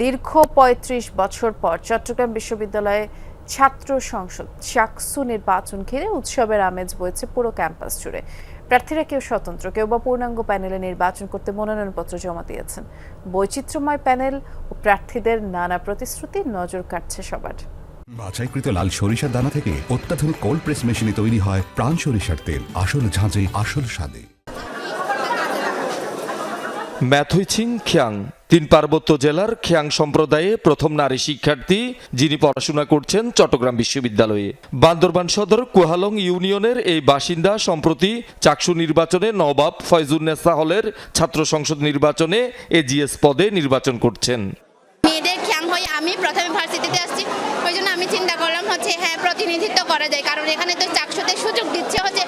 দীর্ঘ ৩৫ বছর পর চট্টগ্রাম বিশ্ববিদ্যালয়ে ছাত্র সংসদ চাকসু নির্বাচন ঘিরে উৎসবের আমেজ বইছে পুরো ক্যাম্পাস জুড়ে। প্রার্থীরা কেউ স্বতন্ত্র কেউ বা পূর্ণাঙ্গ প্যানেলে নির্বাচন করতে মনোনয়নপত্র জমা দিয়েছেন। বৈচিত্র্যময় প্যানেল ও প্রার্থীদের নানা প্রতিশ্রুতি নজর কাটছে সবার। বাছাইকৃত লাল সরিষার দানা থেকে অত্যাধুনিক কোল্ড প্রেস মেশিনে তৈরি হয় প্রাণ সরিষার তেল। আসল ঝাঁঝে আসল স্বাদে। ম্যাথুইছিং খিয়াং তিন পার্বত্য জেলার খিয়াং সম্প্রদায়ে প্রথম নারী শিক্ষার্থী যিনি পড়াশোনা করছেন চট্টগ্রাম বিশ্ববিদ্যালয়ে। বান্দরবান সদর কুহালং ইউনিয়নের এই বাসিন্দা সম্প্রতি চাকসু নির্বাচনে নবাব ফয়জুন্নেসা হলের ছাত্র সংসদ নির্বাচনে এজিএস পদে নির্বাচন করছেন। মেয়েদের হয়ে আমি প্রথমে ভার্সিটিতে আসছি। ওই জন্য আমি চিন্তা করলাম হচ্ছে হ্যাঁ প্রতিনিধিত্ব করা যায়। কারণ এখানে তো চাকসুতে সুযোগ দিচ্ছে হচ্ছে,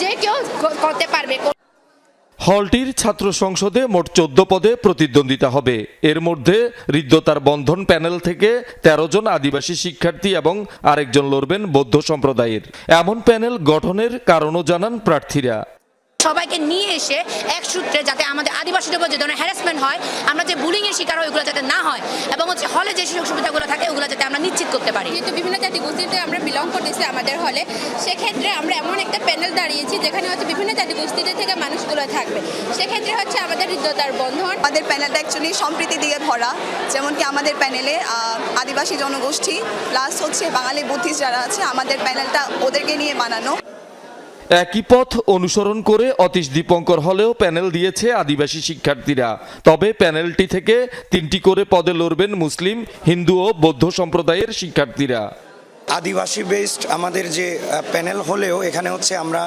যে কেউ করতে পারবে। হলটির ছাত্র সংসদে মোট চোদ্দ পদে প্রতিদ্বন্দ্বিতা হবে। এর মধ্যে হৃদ্যতার বন্ধন প্যানেল থেকে ১৩ জন আদিবাসী শিক্ষার্থী এবং আরেকজন লড়বেন বৌদ্ধ সম্প্রদায়ের। এমন প্যানেল গঠনের কারণও জানান প্রার্থীরা। সবাইকে নিয়ে এসে এক সূত্রে যাতে আমাদের আদিবাসীদের উপর যে ধরনের হ্যারাসমেন্ট হয় আমরা যে বুলিং এর শিকার হয় ওগুলো যাতে না হয় এবং হচ্ছে হলে যে সুযোগ সুবিধাগুলো থাকে ওগুলো যাতে আমরা নিশ্চিত করতে পারি। যেহেতু বিভিন্ন জাতি গোষ্ঠীতে আমরা বিলং করতেছি আমাদের হলে সেক্ষেত্রে আমরা এমন একটা প্যানেল দাঁড়িয়েছি যেখানে হচ্ছে বিভিন্ন জাতি গোষ্ঠীতে থেকে মানুষগুলো থাকবে। সেক্ষেত্রে হচ্ছে আমাদের হৃদ্যতার বন্ধন। আমাদের প্যানেলটা অ্যাকচুয়ালি সম্প্রীতি দিয়ে ভরা যেমন কি আমাদের প্যানেলে আদিবাসী জনগোষ্ঠী প্লাস হচ্ছে বাঙালি বুদ্ধিস্ট যারা আছে আমাদের প্যানেলটা ওদেরকে নিয়ে বানানো। একই পথ অনুসরণ করে অতীশ দীপঙ্কর হলেও প্যানেল দিয়েছে আদিবাসী শিক্ষার্থীরা। তবে প্যানেলটি থেকে তিনটি করে পদে লড়বেন মুসলিম, হিন্দু ও বৌদ্ধ সম্প্রদায়ের শিক্ষার্থীরা। আদিবাসী বেসড আমাদের যে প্যানেল হলেও এখানে হচ্ছে আমরা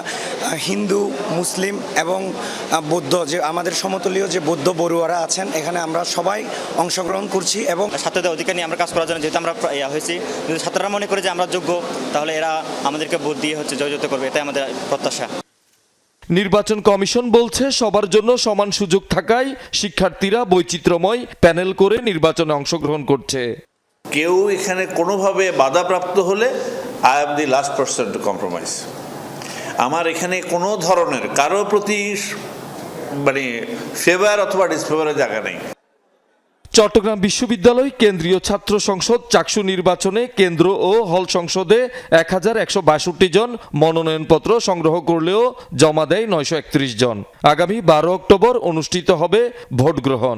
হিন্দু মুসলিম এবং বৌদ্ধ যে আমাদের সমতলীয় যে বৌদ্ধ বড়ুয়ারা আছেন এখানে আমরা সবাই অংশগ্রহণ করছি এবং ছাত্রদের অধিকার নিয়ে আমরা কাজ করার জন্য যেহেতু আমরা ইয়া হয়েছি যদি ছাত্ররা মনে করে যে আমরা যোগ্য তাহলে এরা আমাদেরকে ভোট দিয়ে হচ্ছে জয়যুক্ত করবে এটাই আমাদের প্রত্যাশা। নির্বাচন কমিশন বলছে সবার জন্য সমান সুযোগ থাকায় শিক্ষার্থীরা বৈচিত্র্যময় প্যানেল করে নির্বাচনে অংশগ্রহণ করছে। কেউ এখানে কোনোভাবে বাধাপ্রাপ্ত হলে I am the last person to compromise আমার এখানে কোনো ধরনের কারও প্রতি মানে ফেভার অথবা ডিসফেভারের জায়গা নেই। চট্টগ্রাম বিশ্ববিদ্যালয় কেন্দ্রীয় ছাত্র সংসদ চাকসু নির্বাচনে কেন্দ্র ও হল সংসদে এক হাজার একশো বাষট্টি জন মনোনয়নপত্র সংগ্রহ করলেও জমা দেয় নয়শো একত্রিশ জন। আগামী বারো অক্টোবর অনুষ্ঠিত হবে ভোট গ্রহণ